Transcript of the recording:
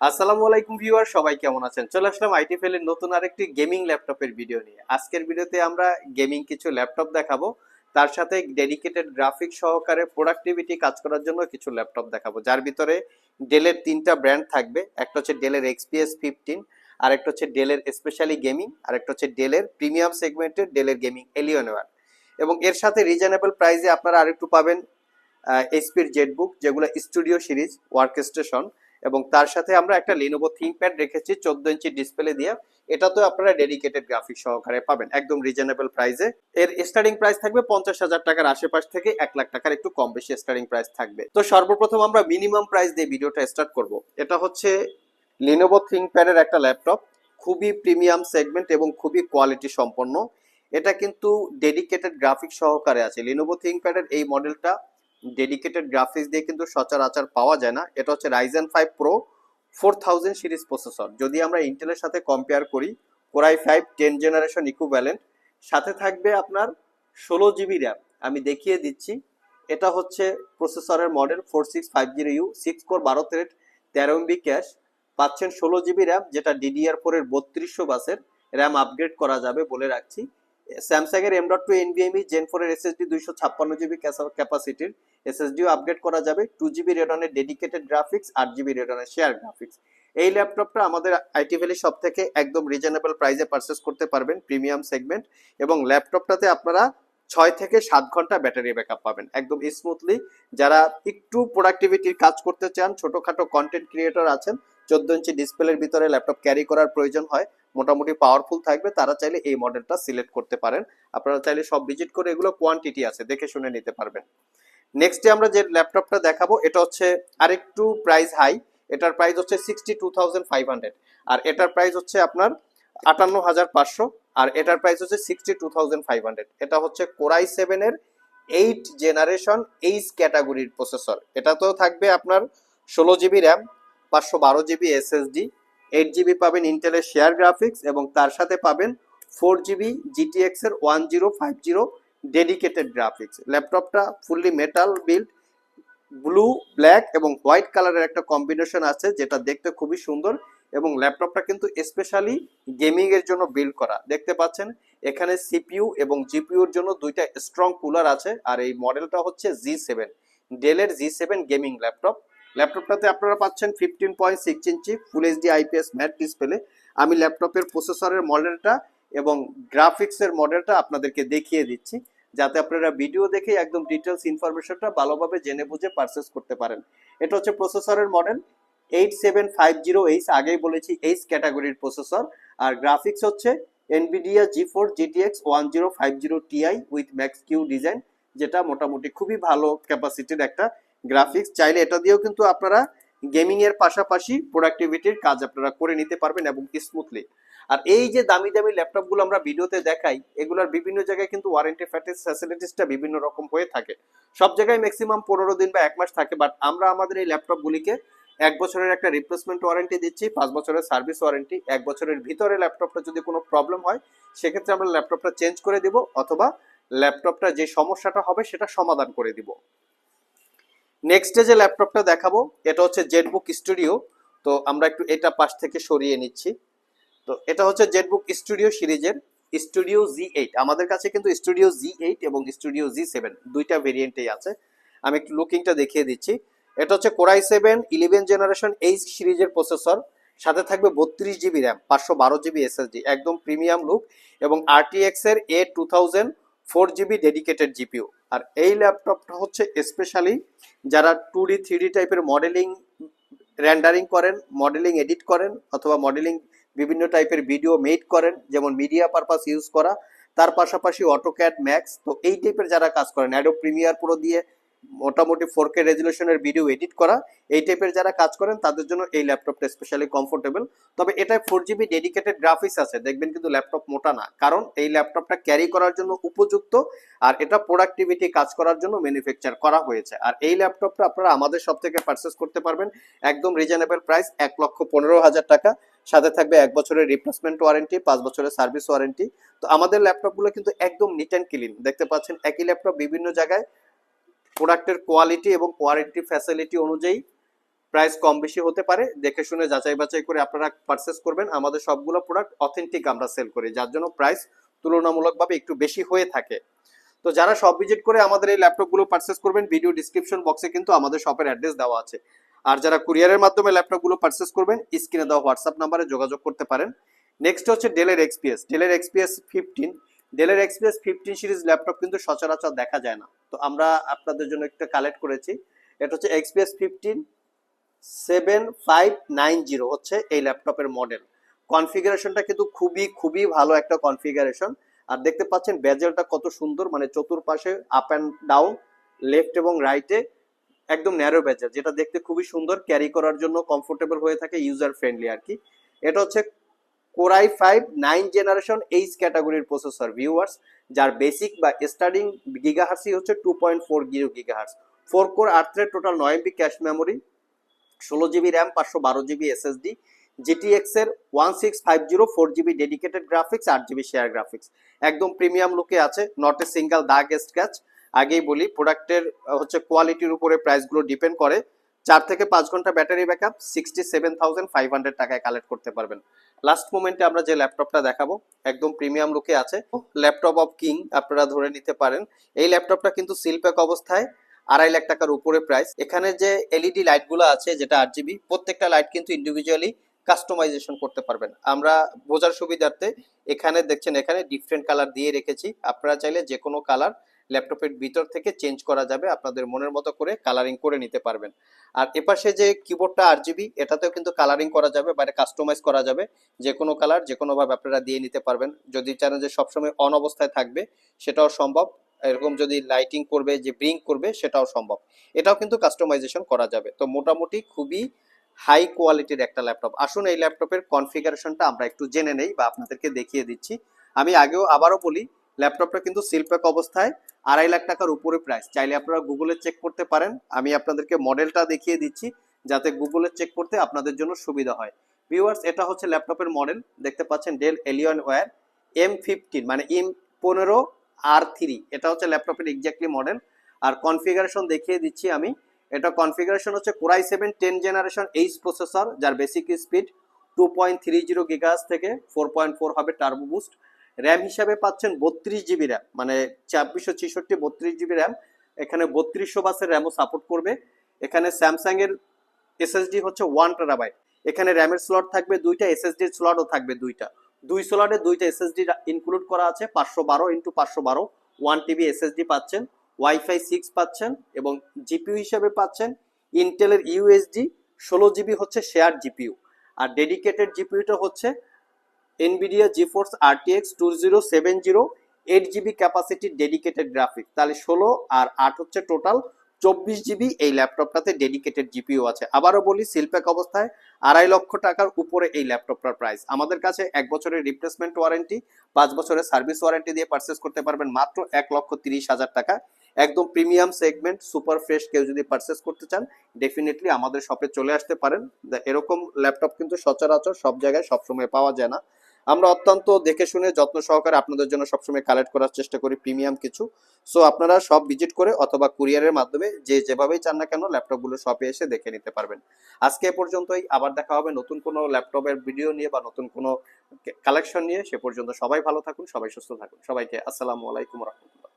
আসসালামু আলাইকুম ভিউয়ার, সবাই কেমন আছেন? চলে আসলাম আইটি ফেলের নতুন আরেকটি গেমিং ল্যাপটপের ভিডিও নিয়ে। আজকের ভিডিওতে আমরা গেমিং কিছু ল্যাপটপ দেখাবো। তার সাথে ডেডিকেটেড গ্রাফিক সহকারে প্রোডাক্টিভিটি কাজ করার জন্য কিছু ল্যাপটপ দেখাবো। যার ভিতরে ডেলের তিনটা ব্র্যান্ড থাকবে। একটা হচ্ছে ডেলের এক্সপিএস ফিফটিন আর একটা হচ্ছে ডেলের স্পেশালি গেমিং আর একটা হচ্ছে ডেলের প্রিমিয়াম সেগমেন্টের ডেলের গেমিং এলিয়নওয়ার এবং এর সাথে রিজনেবল প্রাইসে আপনারা আরেকটু পাবেন এইচপির জেটবুক যেগুলো স্টুডিও সিরিজ ওয়ার্ক স্টেশন এবং তার সাথে আমরা একটা লিনোভো থিংপ্যাড রেখেছি, চোদ্দ ইঞ্চি ডিসপ্লে দিয়ে। এটা তো আপনারা ডেডিকেটেড গ্রাফিক সহকারে পাবেন, একদম রিজনেবল প্রাইসে এর স্টার্টিং প্রাইস থাকবে পঞ্চাশ হাজার টাকার আশেপাশ থেকে এক লাখ টাকার একটু কম বেশি স্টার্টিং প্রাইস থাকবে। তো সর্বপ্রথম আমরা মিনিমাম প্রাইস দিয়ে ভিডিওটা স্টার্ট করব। এটা হচ্ছে লিনোভো থিংপ্যাডের একটা ল্যাপটপ খুবই প্রিমিয়াম সেগমেন্ট এবং খুবই কোয়ালিটি সম্পন্ন। এটা কিন্তু ডেডিকেটেড গ্রাফিক সহকারে আছে। লিনোভো থিংপ্যাডের এই মডেলটা ডেডিকেটেড গ্রাফিক্স দিয়ে কিন্তু সচরাচর পাওয়া যায় না। এটা হচ্ছে Ryzen five pro four thousand series processor যদি আমরা ইন্টেলের সাথে কম্পেয়ার করি core i five ten generation equivalent সাথে থাকবে আপনার ষোলো জিবি র্যাম আমি দেখিয়ে দিচ্ছি, এটা হচ্ছে প্রসেসরের model four six five zero U six core বারো থ্রেড তেরো এমবি ক্যাশ পাচ্ছেন ষোলো জিবি র্যাম যেটা ডিডিআর ফোরের বত্রিশশো বাসের র্যাম আপগ্রেড করা যাবে বলে রাখছি। স্যামসাং এর M dot two NVMe gen four এর এসএসডি দুইশো ছাপ্পান্ন জিবি ক্যাপাসিটির এসএসডিও আপগ্রেড করা যাবে। টু জিবি রেডনের ডেডিকেটেড গ্রাফিক্স আট জিবি রেডনের শেয়ার গ্রাফিক্স এই ল্যাপটপটা আমাদের আইটি ভ্যালি সব থেকে একদম রিজনেবল প্রাইসে পারচেস করতে পারবেন প্রিমিয়াম সেগমেন্ট এবং ল্যাপটপটাতে আপনারা ছয় থেকে সাত ঘণ্টা ব্যাটারি ব্যাকআপ পাবেন। একদম স্মুথলি যারা একটু প্রোডাক্টিভিটির কাজ করতে চান, ছোটখাটো কন্টেন্ট ক্রিয়েটর আছেন, চোদ্দ ইঞ্চি ডিসপ্লের ভিতরে ল্যাপটপ ক্যারি করার প্রয়োজন হয়। মোটামুটি পাওয়ারফুল থাকবে। তারা চাইলে এই মডেলটা সিলেক্ট করতে পারেন। আপনারা চাইলে সব ভিজিট করে এগুলো কোয়ান্টিটি আছে, দেখে শুনে নিতে পারবেন। নেক্সটে আমরা যে ল্যাপটপটা দেখাবো, এটা হচ্ছে আরেকটু প্রাইস হাই এটার প্রাইস হচ্ছে sixty two thousand five hundred আর এটার প্রাইস হচ্ছে আপনার আটান্ন হাজার পাঁচশো। আর এটার প্রাইস হচ্ছে sixty two thousand five hundred এটা হচ্ছে কোরাই সেভেনের এইট জেনারেশন এইচ ক্যাটাগরির প্রসেসর এটাতেও থাকবে আপনার ষোলো জিবি র্যাম পাঁচশো বারো জিবি এসএসডি এইট জিবি পাবেন ইন্টেলের শেয়ার গ্রাফিক্স এবং তার সাথে পাবেন ফোর জিবি জিটিএক্স এর one zero five zero dedicated graphics ল্যাপটপটা fully metal build blue black এবং হোয়াইট কালারের একটা কম্বিনেশন আছে, যেটা দেখতে খুবই সুন্দর এবং ল্যাপটপটা কিন্তু স্পেশালি গেমিং এর জন্য বিল্ড করা। দেখতে পাচ্ছেন, এখানে সিপিইউ এবং জিপিইউর জন্য দুইটা স্ট্রং কুলার আছে, আর এই মডেলটা হচ্ছে জি সেভেন ডেলের জি সেভেন গেমিং ল্যাপটপ ল্যাপটপটাতে আপনারা পাচ্ছেন fifteen point six inch full HD IPS matte display আমি ল্যাপটপের প্রসেসরের মডেলটা এবং গ্রাফিক্সের মডেলটা আপনাদেরকে দেখিয়ে দিচ্ছি, যাতে আপনারা ভিডিও দেখে একদম ডিটেলস ইনফরমেশনটা ভালোভাবে জেনে বুঝে পারচেস করতে পারেন। এটা হচ্ছে প্রসেসরের model eight seven five zero H আগেই বলেছি এইচ ক্যাটাগরির প্রসেসর আর গ্রাফিক্স হচ্ছে Nvidia GeForce GTX one zero five zero Ti with Max Q design যেটা মোটামুটি খুবই ভালো ক্যাপাসিটির একটা গ্রাফিক্স চাইলে এটা দিয়েও কিন্তু আপনারা গেমিং এর পাশাপাশি প্রোডাক্টিভিটির কাজ আপনারা করে নিতে পারবেন এবং স্মুথলি আর এই যে দামি দামি ল্যাপটপগুলো আমরা ভিডিওতে দেখাই, এগুলোর বিভিন্ন জায়গায় কিন্তু ওয়ারেন্টি ফ্যাসিলিটিসটা বিভিন্ন রকম হয়ে থাকে। সব জায়গায় ম্যাক্সিমাম পনেরো দিন বা এক মাস থাকে বাট আমরা আমাদের এই ল্যাপটপগুলিকে এক বছরের একটা রিপ্লেসমেন্ট ওয়ারেন্টি দিচ্ছি, পাঁচ বছরের সার্ভিস ওয়ারেন্টি এক বছরের ভিতরে ল্যাপটপটা যদি কোনো প্রবলেম হয়, সেক্ষেত্রে আমরা ল্যাপটপটা চেঞ্জ করে দিব, অথবা ল্যাপটপটা যে সমস্যাটা হবে সেটা সমাধান করে দিব। নেক্সটে যে ল্যাপটপটা দেখাবো, এটা হচ্ছে জেটবুক স্টুডিও তো আমরা একটু এটা পাশ থেকে সরিয়ে নিচ্ছি। তো এটা হচ্ছে জেটবুক স্টুডিও সিরিজের স্টুডিও জি এইট আমাদের কাছে কিন্তু স্টুডিও জি এইট এবং স্টুডিও জি সেভেন দুইটা ভেরিয়েন্টেই আছে। আমি একটু লুকিংটা দেখিয়ে দিচ্ছি। এটা হচ্ছে core i seven eleven generation H সিরিজের প্রসেসর সাথে থাকবে বত্রিশ জিবি র্যাম পাঁচশো বারো জিবি এসএসডি একদম প্রিমিয়াম লুক এবং আরটিএক্স এর A two thousand four GB dedicated GPU আর এই ল্যাপটপটা হচ্ছে স্পেশালি যারা টু ডি থ্রি টাইপের মডেলিং র্যান্ডারিং করেন মডেলিং এডিট করেন, অথবা মডেলিং বিভিন্ন টাইপের ভিডিও মেড করেন, যেমন মিডিয়া পারপাস ইউজ করা, তার পাশাপাশি অটোক্যাড ম্যাক্স তো এই টাইপের যারা কাজ করেন অ্যাডো প্রিমিয়ার প্রো দিয়ে মোটামুটি ফোর কে রেজুলেশনের ভিডিও এডিট করা। এই টাইপের যারা কাজ করেন, তাদের জন্য এই ল্যাপটপটা স্পেশালি কমফোর্টেবল তবে এটায় ফোর জিবি ডেডিকেটেড গ্রাফিক্স আছে, দেখবেন কিন্তু ল্যাপটপ মোটা না। কারণ এই ল্যাপটপটা ক্যারি করার জন্য উপযুক্ত, আর এটা প্রোডাক্টিভিটি কাজ করার জন্য ম্যানুফ্যাকচার করা হয়েছে। আর এই ল্যাপটপটা আপনারা আমাদের সব থেকে পারচেস করতে পারবেন, একদম রিজনেবল প্রাইস এক লক্ষ পনেরো হাজার টাকা। সাথে থাকবে এক বছরের রিপ্লেসমেন্ট ওয়ারেন্টি পাঁচ বছরের সার্ভিস ওয়ারেন্টি তো আমাদের ল্যাপটপগুলো কিন্তু একদম নিট অ্যান্ড ক্লিন দেখতে পাচ্ছেন, একই ল্যাপটপ বিভিন্ন জায়গায় প্রোডাক্টের কোয়ালিটি এবং কোয়ারেন্টি ফ্যাসিলিটি অনুযায়ী প্রাইস কম বেশি হতে পারে। দেখে শুনে যাচাই বাছাই করে আপনারা পারচেস করবেন। আমাদের সবগুলো প্রোডাক্ট অথেন্টিক আমরা সেল করি, যার জন্য প্রাইস তুলনামূলকভাবে একটু বেশি হয়ে থাকে। তো যারা সব ভিজিট করে আমাদের এই ল্যাপটপগুলো পারচেস করবেন ভিডিও ডিসক্রিপশন বক্সে কিন্তু আমাদের শপের অ্যাড্রেস দেওয়া আছে। আর যারা কুরিয়ারের মাধ্যমে ল্যাপটপগুলো পারচেস করবেন স্ক্রিনে দেওয়া হোয়াটসঅ্যাপ নাম্বারে যোগাযোগ করতে পারেন। নেক্সট হচ্ছে ডেলের এক্সপিএস ডেলের এক্সপিএস ফিফটিন ডেলের এক্সপিএস ফিফটিন সিরিজ ল্যাপটপ কিন্তু সচরাচর দেখা যায় না। তো আমরা আপনাদের জন্য একটা কালেক্ট করেছি। এটা হচ্ছে XPS fifteen seven five nine zero হচ্ছে এই ল্যাপটপের মডেল কনফিগারেশনটা কিন্তু খুবই খুবই ভালো একটা কনফিগারেশন আর দেখতে পাচ্ছেন বেজেলটা কত সুন্দর মানে চতুর্পাশে আপ অ্যান্ড ডাউন লেফট এবং রাইটে একদম ন্যারো বেজেল যেটা দেখতে খুবই সুন্দর ক্যারি করার জন্য কমফোর্টেবল হয়ে থাকে ইউজার ফ্রেন্ডলি আর কি। এটা হচ্ছে core i five, nine generation H ক্যাটাগরির প্রসেসর ভিউয়ার্স, যার বেসিক বা স্টার্টিং গিগাহার্সই হচ্ছে two point four zero gigahertz four core আট থ্রেড টোটাল নয় এমবি ক্যাশ মেমোরি, ষোলো জিবি র্যাম, পাঁচশো বারো জিবি এসএসডি, জিটিএক্স এর one six five zero, four GB dedicated graphics, আট জিবি শেয়ার গ্রাফিক্স। একদম প্রিমিয়াম লুকে আছে, নট এ সিঙ্গেল দাগ স্ক্র্যাচ। আগেই বলি, প্রোডাক্টের হচ্ছে কোয়ালিটির উপরে প্রাইসগুলো ডিপেন্ড করে। চার থেকে পাঁচ ঘণ্টা battery backup, sixty seven thousand five hundred টাকায় কালেক্ট করতে পারবেন। লাস্ট মোমেন্টে আমরা যে ল্যাপটপটা দেখাবো, একদম প্রিমিয়াম লুকে আছে। ল্যাপটপ অফ কিং আপনারা ধরে নিতে পারেন। এই ল্যাপটপটা কিন্তু সিলপ্যাক অবস্থায়, আড়াই লাখ টাকার উপরে প্রাইস এখানে যে এলইডি লাইটগুলো আছে, যেটা আট জিবি প্রত্যেকটা লাইট কিন্তু ইন্ডিভিজুয়ালি কাস্টমাইজেশন করতে পারবেন। আমরা বোঝার সুবিধার্থে এখানে দেখছেন, এখানে ডিফারেন্ট কালার দিয়ে রেখেছি। আপনারা চাইলে যে কোনো কালার ল্যাপটপের ভিতর থেকে চেঞ্জ করা যাবে। আপনাদের মনের মতো করে কালারিং করে নিতে পারবেন। আর এপাশে যে কিবোর্ডটা আর জিবি এটাতেও কিন্তু কালারিং করা যাবে বাইরে কাস্টমাইজ করা যাবে। যে কোনো কালার যে কোনোভাবে আপনারা দিয়ে নিতে পারবেন। যদি চান যে সবসময় অন অবস্থায় থাকবে, সেটাও সম্ভব। এরকম যদি লাইটিং করবে, যে ব্রিঙ্ক করবে, সেটাও সম্ভব। এটাও কিন্তু কাস্টমাইজেশন করা যাবে। তো মোটামুটি খুবই হাই কোয়ালিটির একটা ল্যাপটপ। আসুন এই ল্যাপটপের কনফিগারেশনটা আমরা একটু জেনে নেই বা আপনাদেরকে দেখিয়ে দিচ্ছি। আমি আগেও আবারও বলি, ল্যাপটপটা কিন্তু সিলপ্যাক অবস্থায়। আড়াই লাখ টাকার উপরে প্রাইস চাইলে আপনারা গুগলে চেক করতে পারেন। আমি আপনাদেরকে মডেলটা দেখিয়ে দিচ্ছি, যাতে গুগলে চেক করতে আপনাদের জন্য সুবিধা হয়। ভিউয়ার্স এটা হচ্ছে ল্যাপটপের মডেল দেখতে পাচ্ছেন Dell Alienware M fifteen মানে এম পনেরো আর থ্রি এটা হচ্ছে ল্যাপটপের এক্স্যাক্টলি মডেল আর কনফিগারেশন দেখিয়ে দিচ্ছি আমি। এটা কনফিগারেশন হচ্ছে core i seven ten generation H processor যার basic speed two point three zero গিগাস থেকে ফোর পয়েন্ট ফোর হবে টার্বো বুস্ট র্যাম হিসাবে পাচ্ছেন বত্রিশ জিবি র্যাম মানে ছাব্বিশশো ছেষট্টি বত্রিশ জিবি র্যাম এখানে বত্রিশশো বাসের র্যামও সাপোর্ট করবে। এখানে স্যামসাং এর এসএসডি হচ্ছে ওয়ান টেরাবাইট এখানে র্যামের স্লট থাকবে দুইটা এসএসডির স্লটও থাকবে দুইটা। দুই স্লটে দুইটা এসএসডি ইনক্লুড করা আছে, পাঁচশো বারো ইন্টু পাঁচশো বারো ওয়ান টিবি এসএসডি পাচ্ছেন ওয়াইফাই সিক্স পাচ্ছেন এবং জিপিউ হিসেবে পাচ্ছেন ইন্টেলের ইউএসডি ষোলো জিবি হচ্ছে শেয়ার জিপিইউ আর ডেডিকেটেড জিপিইউটা হচ্ছে Nvidia GeForce RTX two zero seven zero eight GB ক্যাপাসিটির dedicated graphic তাহলে ষোলো আর আট হচ্ছে টোটাল চব্বিশ জিবি এই ল্যাপটপটাতে ডেডিকেটেড জিপিও আছে। আবারও বলি সিলপ্যাক অবস্থায় আড়াই লক্ষ টাকার উপরে এই ল্যাপটপটার প্রাইস আমাদের কাছে এক বছরের রিপ্লেসমেন্ট ওয়ারেন্টি পাঁচ বছরের সার্ভিস ওয়ারেন্টি দিয়ে পারচেস করতে পারবেন মাত্র এক লক্ষ তিরিশ হাজার টাকা। একদম প্রিমিয়াম সেগমেন্ট সুপার ফ্রেশ কেউ যদি পারচেস করতে চান ডেফিনেটলি আমাদের শপে চলে আসতে পারেন। এরকম ল্যাপটপ কিন্তু সচরাচর সব জায়গায় সবসময় পাওয়া যায় না। আমরা অত্যন্ত দেখে শুনে যত্ন সহকারে আপনাদের জন্য সবসময় কালেক্ট করার চেষ্টা করি প্রিমিয়াম কিছু। সো আপনারা সব ভিজিট করে অথবা কুরিয়ারের মাধ্যমে যে যেভাবেই চান না কেন ল্যাপটপগুলো শপে এসে দেখে নিতে পারবেন। আজকে এ পর্যন্তই। আবার দেখা হবে নতুন কোনো ল্যাপটপের ভিডিও নিয়ে বা নতুন কোনো কালেকশন নিয়ে। সে পর্যন্ত সবাই ভালো থাকুন, সবাই সুস্থ থাকুন। সবাইকে আসসালামু আলাইকুম রহমতুল্লাহ।